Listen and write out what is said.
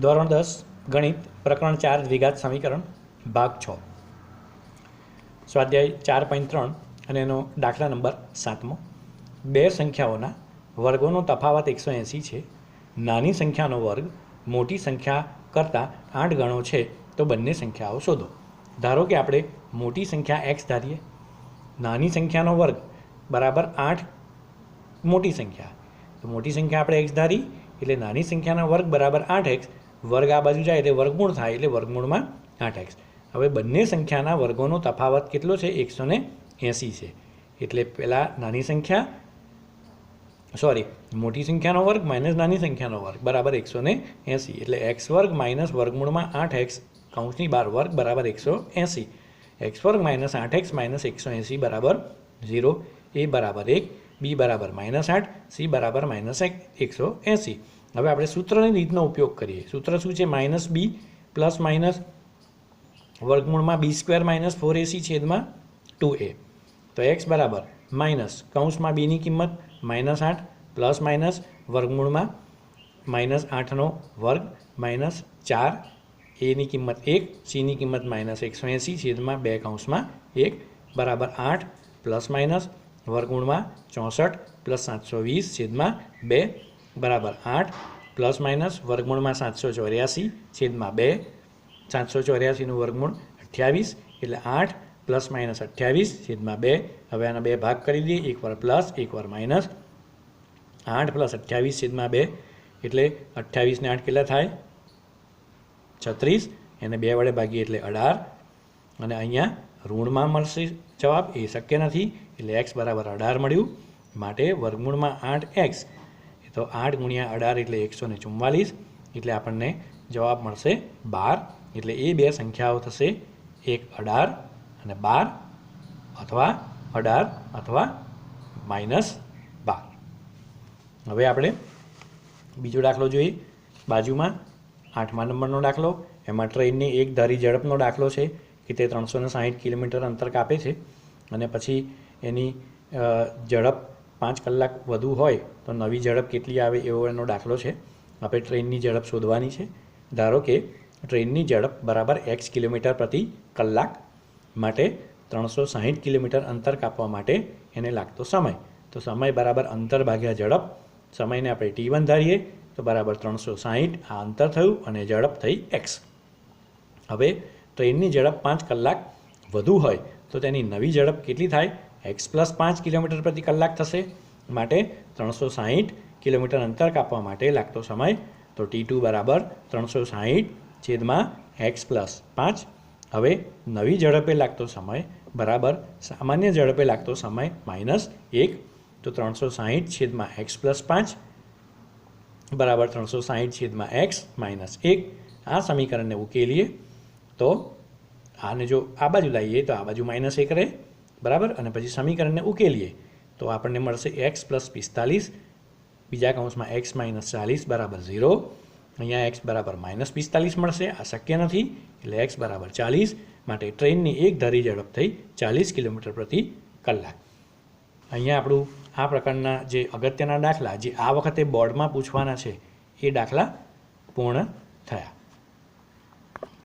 ધોરણ દસ, ગણિત, પ્રકરણ ચાર, દ્વિઘાત સમીકરણ, ભાગ છ. સ્વાધ્યાય ચાર પોઈન્ટ ત્રણ અને એનો દાખલા નંબર સાતમો. બે સંખ્યાઓના વર્ગોનો તફાવત એકસો એંસી છે. નાની સંખ્યાનો વર્ગ મોટી સંખ્યા કરતાં આઠ ગણો છે. તો બંને સંખ્યાઓ શોધો. ધારો કે આપણે મોટી સંખ્યા એક્સ ધારીએ. નાની સંખ્યાનો વર્ગ બરાબર આઠ મોટી સંખ્યા. તો મોટી સંખ્યા આપણે એક્સ ધારી, એટલે નાની સંખ્યાના વર્ગ બરાબર આઠ એક્સ વર્ગ આ બાજુ જાય એટલે વર્ગમૂળ થાય એટલે વર્ગમૂળમાં આઠ એક્સ હવે બંને સંખ્યાના વર્ગોનો તફાવત કેટલો છે? એકસો એંસી છે. એટલે પહેલાં નાની સંખ્યા સોરી મોટી સંખ્યાનો વર્ગ માઇનસ નાની સંખ્યાનો વર્ગ, બરાબર એકસો એંસી. એટલે એક્સ વર્ગ માઇનસ વર્ગમૂળમાં આઠ એક્સ કાઉન્ટની બાર વર્ગ બરાબર એકસો એંસી. એક્સ વર્ગ માઇનસ આઠ એક્સ માઇનસ એકસો એંસી બરાબર ઝીરો. એ બરાબર એક, બી બરાબર માઇનસ આઠ, સી બરાબર માઇનસ એક, એકસો એંસી. હવે આપણે સૂત્રની રીતનો ઉપયોગ કરીએ. સૂત્ર શું છે? માઇનસ બી પ્લસ માઇનસ વર્ગમૂળમાં B square minus four AC છેદમાં ટુ એ. તો એક્સ બરાબર માઇનસ કૌંસમાં બીની કિંમત માઇનસ આઠ પ્લસ માઇનસ વર્ગમૂળમાં માઇનસ આઠનો વર્ગ માઇનસ ચાર. એની કિંમત એક સીની કિંમત માઇનસ એકસો એંસી છેદમાં બે કૌંસમાં એક. બરાબર આઠ પ્લસ માઇનસ વર્ગમૂળમાં ચોસઠ પ્લસ સાતસો વીસ છેદમાં બે. બરાબર આઠ, પ્લસ માઇનસ વર્ગમૂળમાં સાતસો ચોર્યાસી, છેદમાં બે, સાતસો ચોર્યાસીનું વર્ગમૂળ અઠ્યાવીસ, એટલે આઠ, પ્લસ માઇનસ અઠ્યાવીસ, છેદમાં બે. હવે આના બે ભાગ કરી દઈએ. એકવાર પ્લસ એકવાર માઇનસ. આઠ પ્લસ અઠ્યાવીસ, છેદમાં બે, એટલે અઠ્યાવીસને આઠ કેટલા થાય? છત્રીસ. એને બે વડે ભાગીએ એટલે અઢાર. અને અહીંયા ઋણમાં મળશે જવાબ. એ શક્ય નથી. એટલે એક્સ બરાબર અઢાર મળ્યું. માટે વર્ગમૂળમાં આઠ એક્સ તો આઠ ગુણ્યા અઢાર એટલે એકસો ને ચુમ્માલીસ એટલે આપણને જવાબ મળશે બાર. એટલે એ બે સંખ્યાઓ થશે એક અઢાર અને બાર અથવા અઢાર અથવા માઇનસ બાર. હવે આપણે બીજો દાખલો જોઈએ. બાજુમાં આઠમા નંબરનો દાખલો. એમાં ટ્રેનની એક ધારી ઝડપનો દાખલો છે કે તે ત્રણસો ને સાહીઠ કિલોમીટર અંતર કાપે છે. અને પછી એની ઝડપ પાંચ કલાક વધુ હોય તો નવી ઝડપ કેટલી આવે એવો એનો દાખલો છે. આપણે ટ્રેનની ઝડપ શોધવાની છે. ધારો કે ટ્રેનની ઝડપ બરાબર એક્સ કિલોમીટર પ્રતિ કલાક માટે ત્રણસો સાહીઠ કિલોમીટર અંતર કાપવા માટે એને લાગતો સમય. તો સમય બરાબર અંતર ભાગ્યા ઝડપ. સમયને આપણે ટી વન ધારીએ તો બરાબર ત્રણસો સાહીઠ આ અંતર થયું અને ઝડપ થઈ એક્સ હવે ટ્રેનની ઝડપ પાંચ કલાક વધુ હોય તો તેની નવી ઝડપ કેટલી થાય? એક્સ પ્લસ પાંચ કિલોમીટર પ્રતિ કલાક થશે, માટે ત્રણસો સાહીઠ કિલોમીટર અંતર કાપવા માટે લાગતો સમય, તો ટી ટુ બરાબર ત્રણસો સાહીઠ છેદમાં એક્સ પ્લસ પાંચ. હવે નવી ઝડપે લાગતો સમય બરાબર સામાન્ય ઝડપે લાગતો સમય માઇનસ એક, તો ત્રણસો સાહીઠ છેદમાં એક્સ પ્લસ પાંચ બરાબર ત્રણસો સાહીઠ છેદમાં એક્સ માઇનસ એક. આ સમીકરણને ઉકેલીએ તો આને જો આ બાજુ લાવીએ તો આ બાજુ માઇનસ એક રહે. બરાબર? અને પછી સમીકરણને ઉકેલીએ. તો આપણને મળશે એક્સ પ્લસ પિસ્તાલીસ, બીજા કાઉન્સમાં એક્સ માઇનસ ચાલીસ બરાબર ઝીરો અહીંયા એક્સ બરાબર માઇનસ પિસ્તાલીસ મળશે, આ શક્ય નથી. એટલે એક્સ બરાબર ચાલીસ, માટે ટ્રેનની એક ધારી ઝડપ થઈ ચાલીસ કિલોમીટર પ્રતિ કલાક. અહીંયા આપણું, આ પ્રકારના જે અગત્યના દાખલા, જે આ વખતે બોર્ડમાં પૂછવાના છે, એ દાખલા પૂર્ણ થયા.